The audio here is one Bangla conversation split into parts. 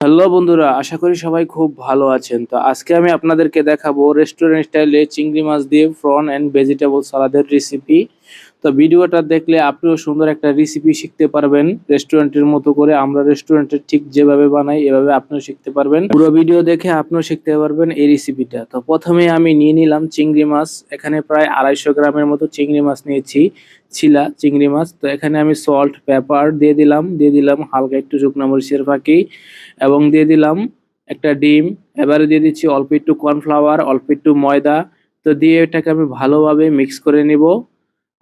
হ্যালো বন্ধুরা, আশা করি সবাই খুব ভালো আছেন। তো আজকে আমি আপনাদেরকে দেখাবো রেস্টুরেন্ট স্টাইলে চিংড়ি মাছ দিয়ে ফ্রন অ্যান্ড ভেজিটেবল সালাদের রেসিপি তো ভিডিওটা দেখলে আপনিও সুন্দর একটা রেসিপি শিখতে পারবেন। রেস্টুরেন্টের মতো করে আমরা রেস্টুরেন্টের ঠিক যেভাবে বানাই, এভাবে আপনিও শিখতে পারবেন। পুরো ভিডিও দেখে আপনিও শিখতে পারবেন এই রেসিপিটা তো প্রথমে আমি নিয়ে নিলাম চিংড়ি মাছ। এখানে প্রায় আড়াইশো গ্রামের মতো চিংড়ি মাছ নিয়েছি। ছিলা চিংড়ি মাছ। তো এখানে আমি সল্ট পেপার দিয়ে দিলাম। দিয়ে দিলাম হালকা একটু শুকনো মরিচের ফাঁকি এবং দিয়ে দিলাম একটা ডিম। এবারে দিয়ে দিচ্ছি অল্প একটু কর্নফ্লাওয়ার অল্প একটু ময়দা। তো দিয়ে এটাকে আমি ভালোভাবে মিক্স করে নিব।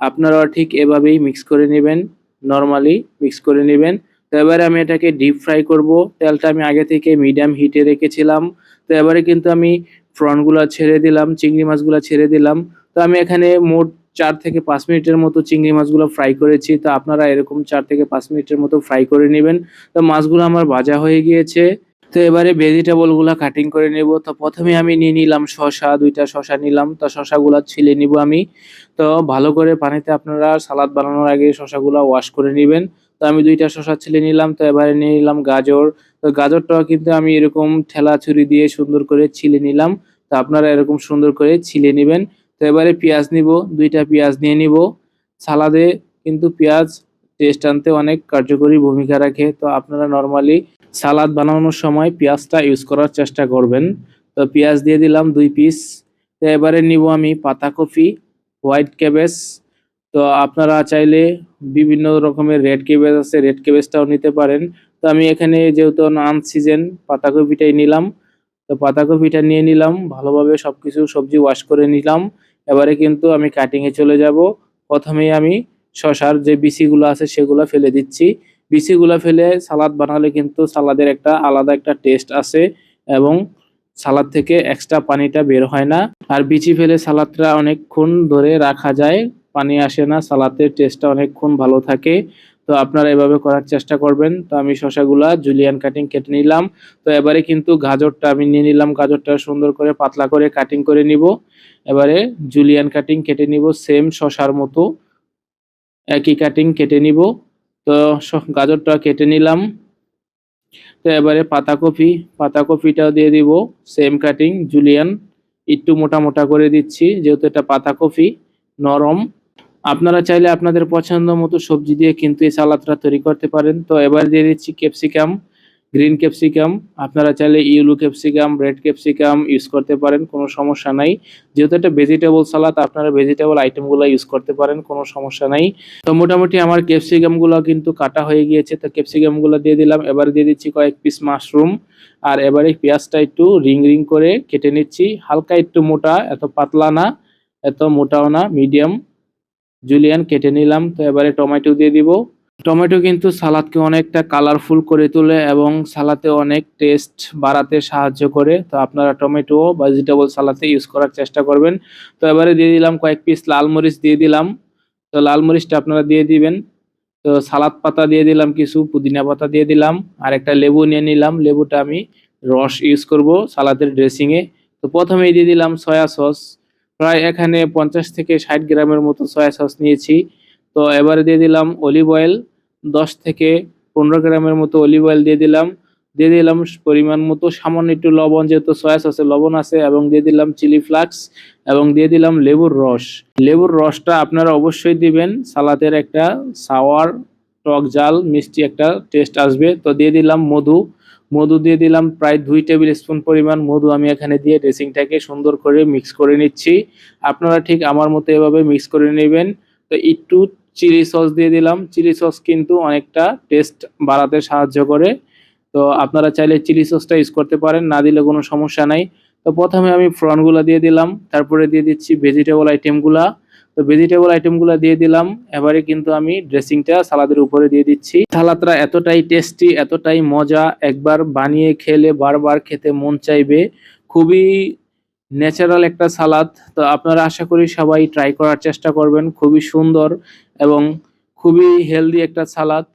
আপনারাও ঠিক এভাবেই মিক্স করে নেবেন নর্মালি মিক্স করে নেবেন। তো এবারে আমি এটাকে ডিপ ফ্রাই করব। তেলটা আমি আগে থেকে মিডিয়াম হিটে রেখেছিলাম। তো এবারে কিন্তু আমি ফ্রনগুলো ছেড়ে দিলাম, চিংড়ি মাছগুলো ছেড়ে দিলাম। তো আমি এখানে মোট চার থেকে পাঁচ মিনিটের মতো চিংড়ি মাছগুলো ফ্রাই করেছি। তো আপনারা এরকম চার থেকে পাঁচ মিনিটের মতো ফ্রাই করে নেবেন। তো মাছগুলো আমার ভাজা হয়ে গিয়েছে। তো এবারে ভেজিটেবলগুলা কাটিং করে নেব। তো প্রথমে আমি নিয়ে নিলাম শসা, দুইটা শসা নিলাম। তো শসাগুলা ছিলে নিব আমি। তো ভালো করে পানিতে আপনারা সালাদ বানানোর আগে শসাগুলা ওয়াশ করে নেবেন। তো আমি দুইটা শসা ছিলে নিলাম। তো এবারে নিয়ে নিলাম গাজর। তো গাজরটাও কিন্তু আমি এরকম ঠেলা ছুরি দিয়ে সুন্দর করে ছিলে নিলাম। তো আপনারা এরকম সুন্দর করে ছিলে নেবেন। তো এবারে পেঁয়াজ নিব, দুইটা পেঁয়াজ নিয়ে নিব। সালাদে কিন্তু পেঁয়াজ টেস্ট আনতে অনেক কার্যকরী ভূমিকা রাখে। তো আপনারা নর্মালি সালাদ বানানোর সময় পেঁয়াজটা ইউজ করার চেষ্টা করবেন। তো পেঁয়াজ দিয়ে দিলাম দুই পিস তো এবারে নিব আমি পাতাকপি হোয়াইট ক্যাবেজ তো আপনারা চাইলে বিভিন্ন রকমের রেড ক্যাবেজ আছে রেড ক্যাবেজটাও নিতে পারেন। তো আমি এখানে যেহেতু আন সিজন পাতাকপিটাই নিলাম, তো পাতাকপিটা নিয়ে নিলাম, ভালোভাবে সব কিছু সবজি ওয়াশ করে নিলাম। এবারে কিন্তু আমি কাটিংয়ে চলে যাব। প্রথমেই আমি শশার যে বিচিগুলো আছে সেগুলো ফেলে দিচ্ছি। বিচিগুলো ফেলে সালাদ বানালে কিন্তু সালাদের একটা আলাদা একটা টেস্ট আছে এবং সালাদ থেকে এক্সট্রা পানিটা বের হয় না। আর বিচি ফেলে সালাদটা অনেকক্ষণ ধরে রাখা যায়, পানি আসে না, সালাদের টেস্টটা অনেকক্ষণ ভালো থাকে। তো আপনারা এভাবে করার চেষ্টা করবেন। তো আমি শশাগুলা জুলিয়ান কাটিং কেটে নিলাম। তো এবারে কিন্তু গাজরটা আমি নিয়ে নিলাম। গাজরটা সুন্দর করে পাতলা করে কাটিং করে নিব। এবারে জুলিয়ান কাটিং কেটে নিব। সেম শশার মতো একই কাটিং কেটে নিব। তো গাজরটা কেটে নিলাম। তো এবারে পাতাকপি, পাতাকপিটাও দিয়ে দিব সেম কাটিং জুলিয়ান একটু মোটা মোটা করে দিচ্ছি, যেহেতু এটা পাতাকপি, নরম। আপনারা চাইলে আপনাদের পছন্দ মতো সবজি দিয়ে কিন্তু এই সালাদটা তৈরি করতে পারেন। তো এবার দিয়ে দিচ্ছি ক্যাপসিকাম গ্রিন ক্যাপসিকাম আপনারা চাইলে yellow capsicum red capsicum use করতে পারেন, কোনো সমস্যা নাই। যেহেতু এটা ভেজিটেবল সালাদ আপনারা ভেজিটেবল আইটেমগুলো ইউজ করতে পারেন, কোনো সমস্যা নাই। তো মোটামুটি আমার ক্যাপসিকামগুলো কিন্তু কাটা হয়ে গিয়েছে, তো ক্যাপসিকামগুলো দিয়ে দিলাম। এবার দিয়ে দিচ্ছি কয়েক পিস মাশরুম আর এবারে পেঁয়াজটা একটু রিং রিং করে কেটে নিচ্ছি। হালকা একটু মোটা, এত পাতলা না, এত মোটাও না মিডিয়াম জুলিয়ান কেটে নিলাম। তো এবারে টমেটো দিয়ে দিব। টমেটো কিন্তু সালাদকে অনেকটা কালারফুল করে তোলে এবং সালাতে অনেক টেস্ট বাড়াতে সাহায্য করে। তো আপনারা টমেটো ভেজিটেবল সালাতে ইউজ করার চেষ্টা করবেন। তো এবারে দিয়ে দিলাম কয়েক পিস লাল মরিচ দিয়ে দিলাম। তো লাল মরিচটা আপনারা দিয়ে দিবেন। তো সালাদ পাতা দিয়ে দিলাম কিছু, পুদিনা পাতা দিয়ে দিলাম। আর একটা লেবু নিয়ে নিলাম। লেবুটা আমি রস ইউজ করব সালাদের ড্রেসিংয়ে তো প্রথমেই দিয়ে দিলাম সয়া সস প্রায় এখানে পঞ্চাশ থেকে ষাট গ্রামের মতো সয়া সস নিয়েছি। তো এবারে দিয়ে দিলাম অলিভ অয়েল দশ থেকে পনেরো গ্রামের মতো অলিভ অয়েল দিয়ে দিলাম। দিয়ে দিলাম পরিমাণ মতো সামান্য একটু লবণ, যেহেতু সয়া সসে লবণ আছে, এবং দিয়ে দিলাম চিলি ফ্লাক্স এবং দিয়ে দিলাম লেবুর রস। লেবুর রসটা আপনারা অবশ্যই দিবেন, সালাদের একটা সাওয়ার টক জাল, মিষ্টি একটা টেস্ট আসবে। তো দিয়ে দিলাম মধু। মধু দিয়ে দিলাম প্রায় দুই টেবিল স্পুন পরিমাণ মধু আমি এখানে দিয়ে ড্রেসিংটাকে সুন্দর করে মিক্স করে নিচ্ছি। আপনারা ঠিক আমার মতো এভাবে মিক্স করে নেবেন। তো একটু চিলি সস দিয়ে দিলাম। চিলি সস কিন্তু অনেকটা টেস্ট বাড়াতে সাহায্য করে। তো আপনারা চাইলে চিলি সসটা ইউজ করতে পারেন, না দিলে কোনো সমস্যা নাই। তো প্রথমে আমি ফ্রনগুলা দিয়ে দিলাম, তারপরে দিয়ে দিচ্ছি ভেজিটেবল আইটেমগুলা তো ভেজিটেবল আইটেমগুলো দিয়ে দিলাম, এবারে কিন্তু আমি ড্রেসিংটা সালাদের উপরে দিয়ে দিচ্ছি। সালাদটা এতটাই টেস্টি এতটাই মজা, একবার বানিয়ে খেলে বারবার খেতে মন চাইবে। খুবই ন্যাচারাল একটা সালাদ। তো আপনারা আশা করি সবাই ট্রাই করার চেষ্টা করবেন। খুবই সুন্দর এবং খুবই হেলদি একটা সালাদ।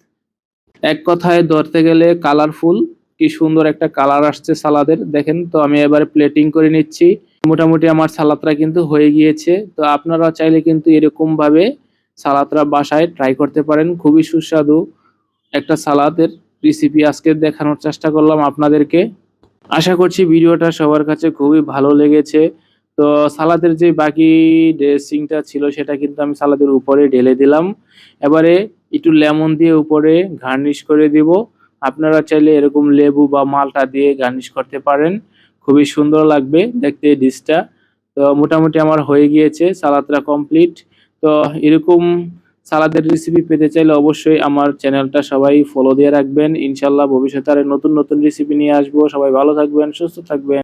এক কথায় ধরতে গেলে কালারফুল কি সুন্দর একটা কালার আসছে সালাদের। দেখেন, তো আমি এবারে প্লেটিং করে নিচ্ছি। মোটামুটি আমার সালাদটা কিন্তু হয়ে গিয়েছে। তো আপনারা চাইলে কিন্তু এরকম ভাবে সালাদটা বাসায় ট্রাই করতে পারেন। খুবই সুস্বাদু একটা সালাদের রেসিপি আজকে দেখানোর চেষ্টা করলাম আপনাদেরকে। আশা করছি ভিডিওটা সবার কাছে খুবই ভালো লেগেছে। তো সালাদের যে বাকি ড্রেসিংটা ছিল সেটা কিন্তু আমি সালাদের উপরে ঢেলে দিলাম। এবারে একটু লেমন দিয়ে উপরে গার্নিশ করে দিব। আপনারা চাইলে এরকম লেবু বা মালটা দিয়ে গার্নিশ করতে পারেন। খুবই সুন্দর লাগবে দেখতে ডিশটা তো মোটামুটি আমার হয়ে গিয়েছে, সালাদটা কমপ্লিট। তো এরকম সালাদের রেসিপি পেতে চাইলে অবশ্যই আমার চ্যানেলটা সবাই ফলো দিয়ে রাখবেন। ইনশাল্লাহ ভবিষ্যতে আরে নতুন নতুন রেসিপি নিয়ে আসব। সবাই ভালো থাকবেন, সুস্থ থাকবেন।